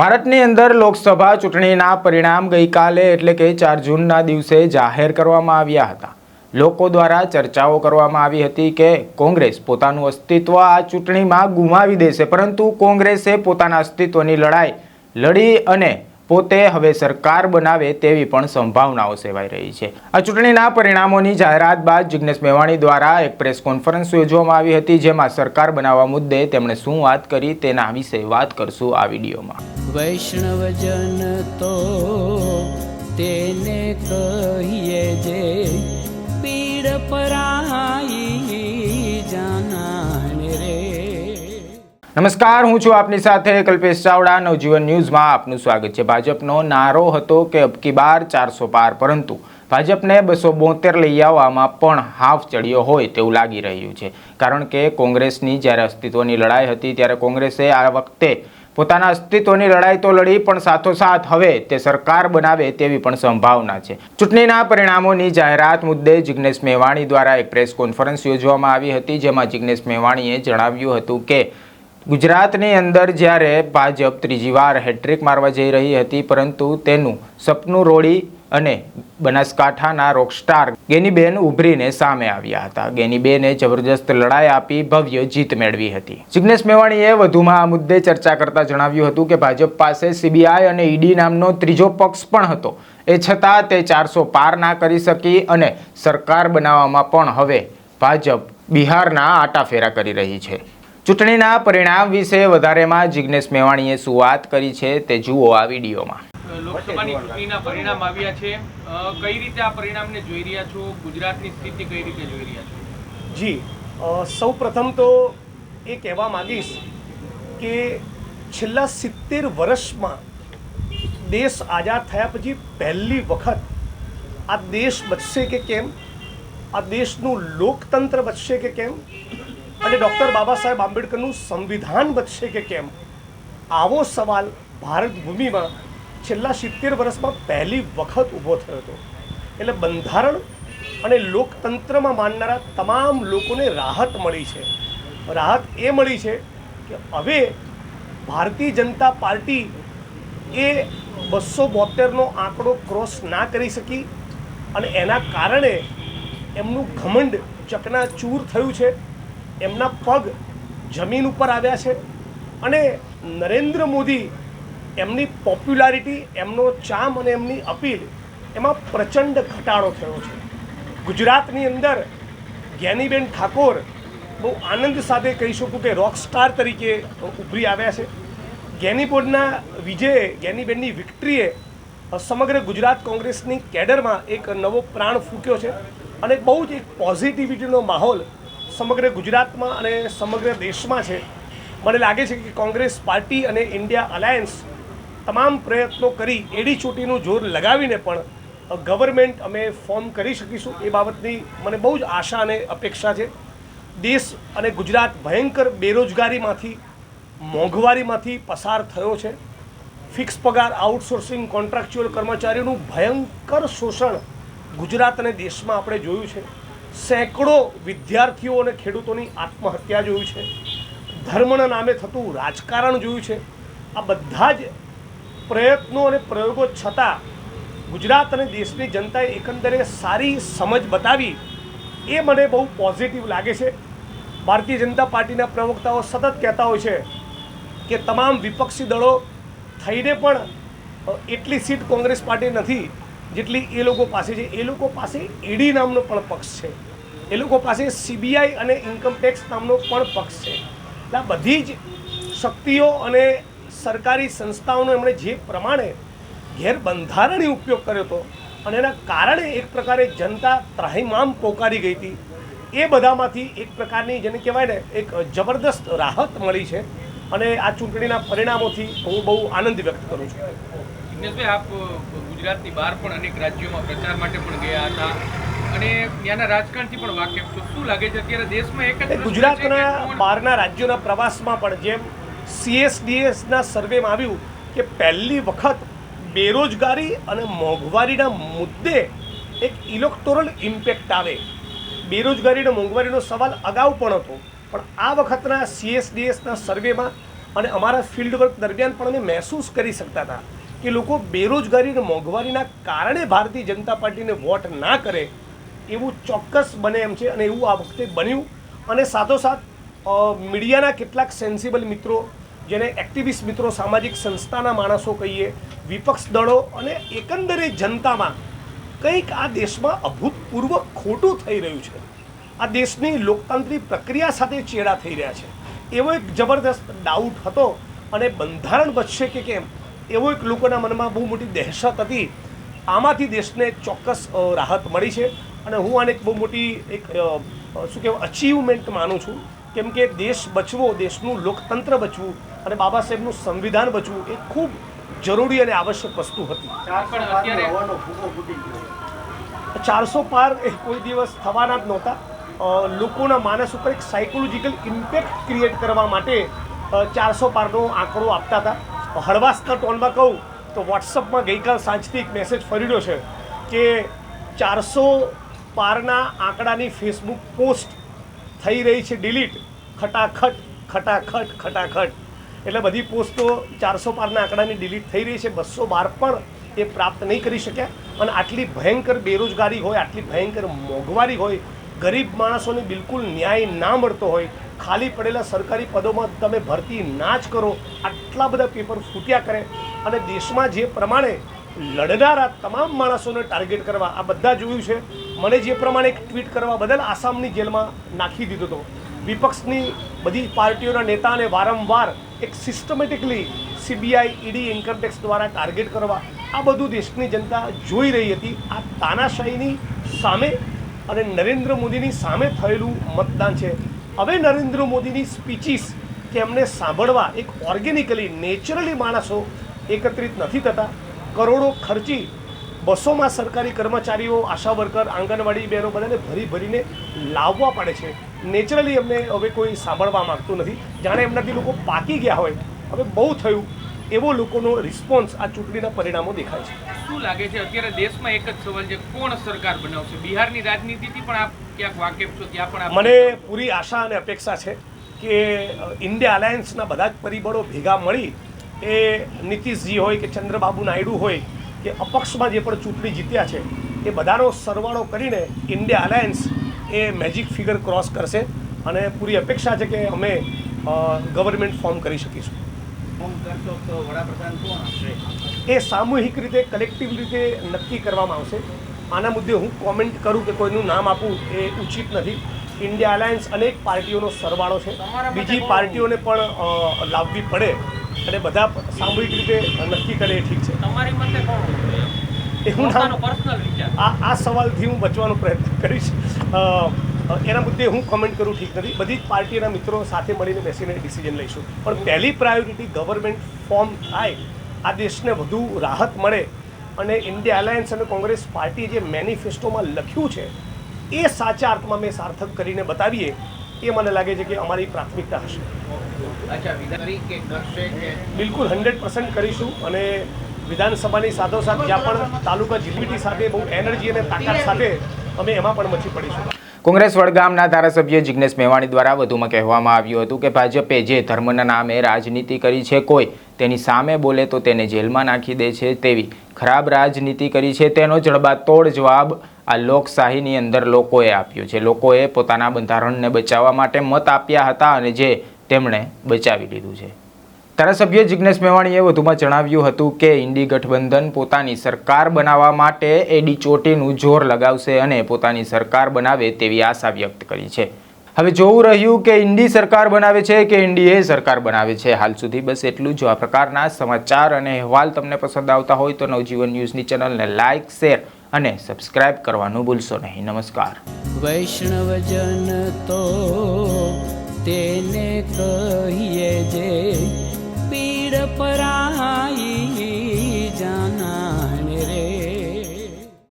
ભારતની અંદર લોકસભા ચૂંટણીના પરિણામ ગઈકાલે એટલે કે ચાર જૂનના દિવસે જાહેર કરવામાં આવ્યા હતા. લોકો દ્વારા ચર્ચાઓ કરવામાં આવી હતી કે કોંગ્રેસ પોતાનું અસ્તિત્વ આ ચૂંટણીમાં ગુમાવી દેશે, પરંતુ કોંગ્રેસે પોતાના અસ્તિત્વની લડાઈ લડી અને પોતે હવે સરકાર બનાવે તેવી પણ સંભાવનાઓ સેવાઈ રહી છે. આ ચૂંટણીના પરિણામોની જાહેરાત બાદ જિગ્નેશ મેવાણી દ્વારા એક પ્રેસ કોન્ફરન્સ યોજવામાં આવી હતી, જેમાં સરકાર બનાવવા મુદ્દે તેમણે શું વાત કરી તેના વિશે વાત કરશું આ વિડીયોમાં. વૈષ્ણવજન તો તેને કહીએ નમસ્કાર, હું છું આપની સાથે કલ્પેશ ચાવડા. નવજીવન ન્યૂઝમાં આપનું સ્વાગત છે. ભાજપનો નારો હતો કે અબકી બાર ચારસો પાર, પરંતુ ભાજપને બસો બોતેર લઈ આવવામાં પણ હાફ ચડ્યો હોય તેવું લાગી રહ્યું છે. કારણ કે કોંગ્રેસની જ્યારે અસ્તિત્વની લડાઈ હતી, ત્યારે કોંગ્રેસે આ વખતે પોતાના અસ્તિત્વની લડાઈ તો લડી, પણ સાથોસાથ હવે તે સરકાર બનાવે તેવી પણ સંભાવના છે. ચૂંટણીના પરિણામોની જાહેરાત મુદ્દે જિગ્નેશ મેવાણી દ્વારા એક પ્રેસ કોન્ફરન્સ યોજવામાં આવી હતી, જેમાં જિગ્નેશ મેવાણીએ જણાવ્યું હતું કે ગુજરાતની અંદર જ્યારે ભાજપ ત્રીજી વાર હેટ્રિક મારવા જઈ રહી હતી, પરંતુ તેનું સપનું રોડી અને બનાસકાંઠાના રોકસ્ટાર ગેનીબેન ઉભરીને સામે આવ્યા હતા. ગેનીબેને જબરજસ્ત લડાઈ આપી ભવ્ય જીત મેળવી હતી. જિગ્નેશ મેવાણીએ વધુમાં આ મુદ્દે ચર્ચા કરતા જણાવ્યું હતું કે ભાજપ પાસે સીબીઆઈ અને ઈડી નામનો ત્રીજો પક્ષ પણ હતો. એ છતાં તે ચારસો પાર ના કરી શકી અને સરકાર બનાવવામાં પણ હવે ભાજપ બિહારના આટાફેરા કરી રહી છે. ચૂંટણીના પરિણામ વિશે વધારેમાં જિગ્નેશ મેવાણીએ શું વાત કરી છે તે જુઓ આ વિડીયોમાં. લોકસભાની ચૂંટણીના પરિણામ આવ્યા છે. કઈ રીતે આ પરિણામને જોઈ રહ્યા છો? ગુજરાતની સ્થિતિ કઈ રીતે જોઈ રહ્યા છો? જી સૌ પ્રથમ તો એ કહેવા માગીશ કે છેલ્લા સિત્તેર વર્ષમાં દેશ આઝાદ થયા પછી પહેલી વખત આ દેશ બચશે કે કેમ? આ દેશનું લોકતંત્ર બચશે કે કેમ? અને ડૉક્ટર બાબા સાહેબ આંબેડકરનું સંવિધાન બચશે કે કેમ? આવો સવાલ ભારત ભૂમિમાં છેલ્લા સિત્તેર વર્ષમાં પહેલી વખત ઊભો થયો હતો. એટલે બંધારણ અને લોકતંત્રમાં માનનારા તમામ લોકોને રાહત મળી છે. રાહત એ મળી છે કે હવે ભારતીય જનતા પાર્ટી એ બસો બોતેરનો આંકડો ક્રોસ ના કરી શકી અને એના કારણે એમનું ઘમંડ ચકનાચૂર થયું છે. એમના પગ જમીન ઉપર આવ્યા છે અને નરેન્દ્ર મોદી એમની પોપ્યુલારિટી એમનો ચામ અને એમની અપીલ એમાં પ્રચંડ ઘટાડો થયો છે. ગુજરાતની અંદર જ્ઞાનીબેન ઠાકોર બહુ આનંદ સાથે કહી શકું કે રોક સ્ટાર તરીકે ઉભરી આવ્યા છે. ગેનીબોર્ડના વિજયે ગેનીબેનની વિક્ટરીએ સમગ્ર ગુજરાત કોંગ્રેસની કેડરમાં એક નવો પ્રાણ ફૂંક્યો છે અને બહુ જ એક પોઝિટિવિટીનો માહોલ સમગ્ર ગુજરાતમાં અને સમગ્ર દેશમાં છે. મને લાગે છે કે કોંગ્રેસ પાર્ટી અને ઇન્ડિયા અલાયન્સ તમામ પ્રયત્નો કરી એડી ચોટીનું જોર લગાવીને પણ ગવર્મેન્ટ અમે ફોર્મ કરી શકીશું એ બાબતની મને બહુ જ આશા અને અપેક્ષા છે. દેશ અને ગુજરાત ભયંકર બેરોજગારીમાંથી, મોંઘવારીમાંથી પસાર થયો છે. ફિક્સ પગાર, આઉટસોર્સિંગ, કોન્ટ્રાક્ચ્યુઅલ કર્મચારીઓનું ભયંકર શોષણ ગુજરાત અને દેશમાં આપણે જોયું છે. સેંકડો વિદ્યાર્થીઓ અને ખેડૂતોની આત્મહત્યા જોયું છે. ધર્મના નામે થતું રાજકારણ જોયું છે. આ બધા જ પ્રયત્નો અને પ્રયોગો છતાં ગુજરાત અને દેશની જનતાએ એકંદરે સારી સમજ બતાવી. એ મને બહુ પોઝિટિવ લાગે છે. ભારતીય જનતા પાર્ટીના પ્રવક્તાઓ સતત કહેતા હોય છે કે તમામ વિપક્ષી દળો થઈને પણ એટલી સીટ કોંગ્રેસ પાર્ટી નથી. જેટલી એ લોકો પાસે છે, એ લોકો પાસે ઈડી નામનો પણ પક્ષ છે. એ લોકો પાસે સીબીઆઈ અને ઇન્કમટેક્સ નામનો પણ પક્ષ છે. એટલે આ બધી જ શક્તિઓ અને સરકારી સંસ્થાઓનો એમણે જે પ્રમાણે ગેરબંધારણીય ઉપયોગ કર્યો હતો અને એના કારણે એક પ્રકારે જનતા ત્રાહિમામ પોકારી ગઈ હતી, એ બધામાંથી એક પ્રકારની જેને કહેવાય ને, એક જબરદસ્ત રાહત મળી છે. અને આ ચૂંટણીના પરિણામોથી હું બહુ આનંદ વ્યક્ત કરું છું. જિગ્નેશભાઈ આપ ગુજરાતની બહાર પણ અનેક રાજ્યોમાં પ્રચાર માટે પણ ગયા હતા. અને ત્યાંના રાજકારણથી પણ વાકેફ છો. શું લાગે છે? અત્યારે દેશમાં એક ગુજરાતના બહારના રાજ્યોના પ્રવાસમાં પણ જેમ સીએસડીએસના સર્વેમાં આવ્યું કે પહેલી વખત બેરોજગારી અને મોંઘવારીના મુદ્દે એક ઇલેક્ટોરલ ઇમ્પેક્ટ આવે. બેરોજગારી અને મોંઘવારીનો સવાલ અગાઉ પણ હતો. પણ આ વખતના સીએસડીએસના સર્વેમાં અને અમારા ફિલ્ડ વર્ક દરમિયાન પણ અમે મહેસૂસ કરી શકતા હતા. કે લોકો બેરોજગારી અને મોંઘવારીના કારણે ભારતીય જનતા પાર્ટીને વોટ ના કરે, એવું ચોક્કસ બને એમ છે અને એવું આ વખતે બન્યું. અને સાથોસાથ મીડિયાના કેટલાક સેન્સિબલ મિત્રો, જેને એક્ટિવિસ્ટ મિત્રો, સામાજિક સંસ્થાના માણસો કહીએ, વિપક્ષ દળો અને એકંદરે જનતામાં કંઈક આ દેશમાં અભૂતપૂર્વ ખોટું થઈ રહ્યું છે. આ દેશની લોકતાંત્રિક પ્રક્રિયા સાથે ચેડા થઈ રહ્યા છે. એવો એક જબરદસ્ત ડાઉટ હતો અને બંધારણ બચશે કે કેમ? એવો એક લોકોના મનમાં બહુ મોટી દહેશત હતી. આમાંથી દેશને ચોક્કસ રાહત મળી છે અને હું આને એક બહુ મોટી એક શું કહેવાય અચીવમેન્ટ માનું છું. કેમ કે દેશ બચવો દેશનું લોકતંત્ર બચવું અને બાબા સાહેબનું સંવિધાન બચવું એ ખૂબ જરૂરી અને આવશ્યક વસ્તુ હતી. ચારસો પાર એ કોઈ દિવસ થવાના જ નહોતા. લોકોના માનસ ઉપર એક સાયકોલોજીકલ ઇમ્પેક્ટ ક્રિએટ કરવા માટે ચારસો પારનો આંકડો આપતા હતા. હળવાશના ટોનમાં કહું તો વોટ્સઅપમાં ગઈકાલ સાંજથી એક મેસેજ ફરી છે કે ચારસો પારના આંકડાની ફેસબુક પોસ્ટ થઈ રહી છે ડિલીટ ખટાખટ ખટાખટ ખટાખટ. એટલે બધી પોસ્ટો ચારસો પારના આંકડાની ડિલીટ થઈ રહી છે. બસો બાર પણ એ પ્રાપ્ત નહીં કરી શક્યા. અને આટલી ભયંકર બેરોજગારી હોય, આટલી ભયંકર મોંઘવારી હોય ગરીબ માણસોને બિલકુલ ન્યાય ના મળતો હોય, ખાલી પડેલા સરકારી પદોમાં તમે ભરતી ના જ કરો, આટલા બધા પેપર ફૂટ્યા કરે. અને દેશમાં જે પ્રમાણે લડનારા તમામ માણસોને ટાર્ગેટ કરવા, આ બધા જોયું છે. મને જે પ્રમાણે એક ટ્વીટ કરવા બદલ આસામની જેલમાં નાખી દીધો હતો. વિપક્ષની બધી પાર્ટીઓના નેતાને વારંવાર એક systematically CBI ED income tax દ્વારા ટાર્ગેટ કરવા, આ બધું દેશની જનતા જોઈ રહી હતી. આ તાનાશાહીની સામે અને નરેન્દ્ર મોદીની સામે થયેલું મતદાન છે. હવે નરેન્દ્ર મોદીની સ્પીચીસ કે એમને સાંભળવા એક ઓર્ગેનિકલી નેચરલી માણસો એકત્રિત નથી થતા. કરોડો ખર્ચી બસોમાં સરકારી કર્મચારીઓ, આશા વર્કર, આંગણવાડી બહેનો બધાને ભરી ભરીને લાવવા પડે છે. નેચરલી એમને હવે કોઈ સાંભળવા માગતું નથી. જાણે એમનાથી લોકો પાકી ગયા હોય. હવે બહુ થયું. એવો લોકોનો રિસ્પોન્સ આ ચૂંટણીના પરિણામો દેખાય છે. શું લાગે છે? અત્યારે દેશમાં એક જ સવાલ છે, કોણ સરકાર બનાવશે? બિહારની રાજનીતિથી પણ આપ ક્યાંક વાકેફ છો? ત્યાં પણ મને પૂરી આશા અને અપેક્ષા છે કે ઇન્ડિયા અલાયન્સના બધા જ પરિબળો ભેગા મળી એ નીતિશજી હોય કે ચંદ્રબાબુ નાયડુ હોય કે અપક્ષમાં જે પણ ચૂંટણી જીત્યા છે, એ બધાનો સરવાળો કરીને ઇન્ડિયા અલાયન્સ એ મેજિક ફિગર ક્રોસ કરશે અને પૂરી અપેક્ષા છે કે અમે ગવર્મેન્ટ ફોર્મ કરી શકીશું. એ સામૂહિક રીતે કલેક્ટિવ રીતે નક્કી કરવામાં આવશે. આના મુદ્દે હું કોમેન્ટ કરું કે કોઈનું નામ આપું એ ઉચિત નથી. ઇન્ડિયા અલાયન્સ અનેક પાર્ટીઓનો સરવાળો છે. બીજી પાર્ટીઓને પણ લાવવી પડે અને બધા સામૂહિક રીતે નક્કી કરે એ ઠીક છે. તમારી મતે કોણ એ હું આ આ સવાલથી હું બચવાનો પ્રયત્ન કરીશ. એના મુદ્દે હું કમેન્ટ કરું ઠીક નથી. બધી જ પાર્ટીના મિત્રો સાથે મળીને બેસીને ડિસિઝન લઈશું. પણ પહેલી પ્રાયોરિટી ગવર્મેન્ટ ફોર્મ થાય આ દેશને વધુ રાહત મળે અને ઇન્ડિયા અલાયન્સ અને કોંગ્રેસ પાર્ટી જે મેનિફેસ્ટોમાં લખ્યું છે એ સાચા અર્થમાં મેં સાર્થક કરીને બતાવીએ એ મને લાગે છે કે અમારી પ્રાથમિકતા હશે. બિલકુલ હંડ્રેડ પર્સન્ટ કરીશું અને વિધાનસભાની સાથોસાથ જ્યાં પણ તાલુકા જીબીટી સાથે બહુ એનર્જી અને તાકાત સાથે અમે એમાં પણ મચી પડીશું. કોંગ્રેસ વડગામના ધારાસભ્ય જિગ્નેશ મેવાણી દ્વારા વધુમાં કહેવામાં આવ્યું હતું કે ભાજપે જે ધર્મના નામે રાજનીતિ કરી છે, કોઈ તેની સામે બોલે તો તેને જેલમાં નાખી દે છે તેવી ખરાબ રાજનીતિ કરી છે, તેનો જડબાતોડ જવાબ આ લોકશાહીની અંદર લોકોએ આપ્યો છે. લોકોએ પોતાના બંધારણને બચાવવા માટે મત આપ્યા હતા અને જે તેમણે બચાવી લીધું છે. ધારાસભ્ય જિજ્ઞેશ મેવાણીએ વધુમાં જણાવ્યું હતું કે ઇન્ડી ગઠબંધન પોતાની સરકાર બનાવવા માટે એડી ચોટીનું જોર લગાવશે અને પોતાની સરકાર બનાવે તેવી આશા વ્યક્ત કરી છે. હવે જોવું રહ્યું કે ઇન્ડી સરકાર બનાવે છે કે ઇન્ડીએ સરકાર બનાવે છે. હાલ સુધી બસ એટલું જો. આ પ્રકારના સમાચાર અને અહેવાલ તમને પસંદ આવતા હોય તો નવજીવન ન્યૂઝની ચેનલને લાઇક શેર અને સબસ્ક્રાઇબ કરવાનું ભૂલશો નહીં. નમસ્કાર. વૈષ્ણવજન તો તેને કહીએ જે पराई